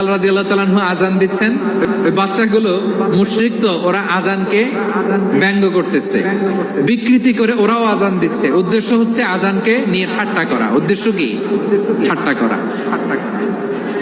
আজান দিচ্ছেন। বাচ্চাগুলো মুশ্রিক তো, ওরা আজানকে ব্যঙ্গ করতেছে। বিকৃতি করে ওরাও আজান দিচ্ছে। উদ্দেশ্য হচ্ছে আজানকে নিয়ে ঠাট্টা করা। উদ্দেশ্য কি? ঠাট্টা করা।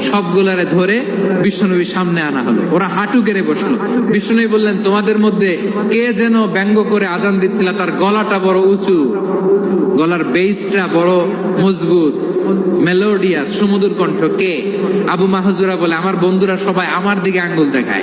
সবগুলারে ধরে বিশ্বনবীর সামনে আনা হলো। ওরা হাঁটু গেড়ে বসল। বিশ্বনবী বললেন, তোমাদের মধ্যে কে যেন ব্যঙ্গ করে আজান দিচ্ছিল, তার গলাটা বড় উঁচু। গলার বেইসটা বড় মজবুত মেলোডিয়া সমুদ্র কণ্ঠ। কে? আবু মাহজুরা বলে, আমার বন্ধুরা সবাই আমার দিকে আঙ্গুল দেখায়।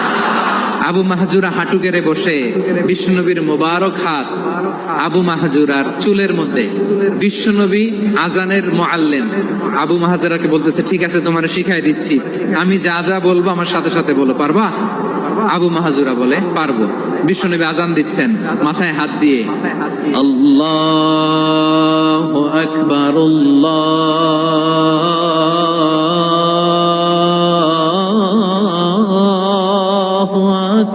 আবু মাহাজুরা হাঁটু গেড়ে বসে বিষ্ণুনবীর মোবারক হাত আবু মাহাজুরার চুলের মধ্যে। বিশ্বনবী আজানের মোয়াল্লেন আবু মাহাজুরাকে বলতেছে, ঠিক আছে, তোমার শিখাই দিচ্ছি। আমি যা যা বলব আমার সাথে সাথে বলো, পারবা? আবু মাহাজুরা বলে, পারব। বিশ্বনবী আজান দিচ্ছেন, মাথায় হাত দিয়ে। আল্লাহ আকবর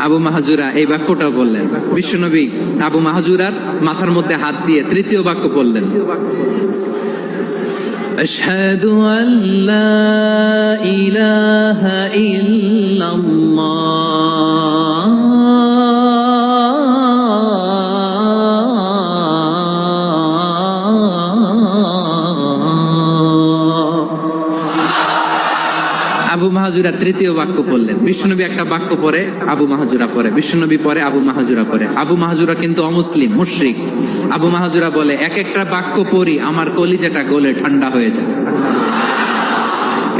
আবু মাহাজুরা এই বাক্যটা বললেন বিশ্বনবী আবু মাহাজুরার মাথার মধ্যে হাত দিয়ে তৃতীয় বাক্য বললেন أشهد أن لا إله إلا আবু মাহাজুরা তৃতীয় বাক্য পড়লেন। বিষ্ণুনবী একটা বাক্য পরে আবু মাহাজুরা পরে বিষ্ণুনবী পরে আবু মাহাজুরা পরে আবু মাহাজুরা কিন্তু অমুসলিম, মুশরিক। আবু মাহাজুরা বলে, এক একটা বাক্য পড়ি, আমার কলিজাটা গোলে ঠান্ডা হয়ে যায়।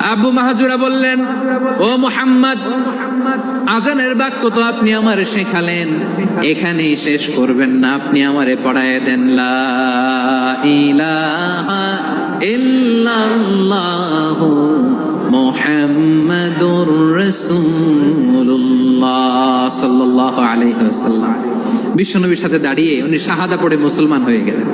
আবু মাহাজুরা বললেন, ও মোহাম্মদ, আজানের বাক্য তো আপনি আমারে শেখালেন। এখানেই শেষ করবেন না, আপনি আমারে পড়ায় দেন। লা ইলাহা বিশ্বনবীর সাথে দাঁড়িয়ে উনি শাহাদা পড়ে মুসলমান হয়ে গেলেন।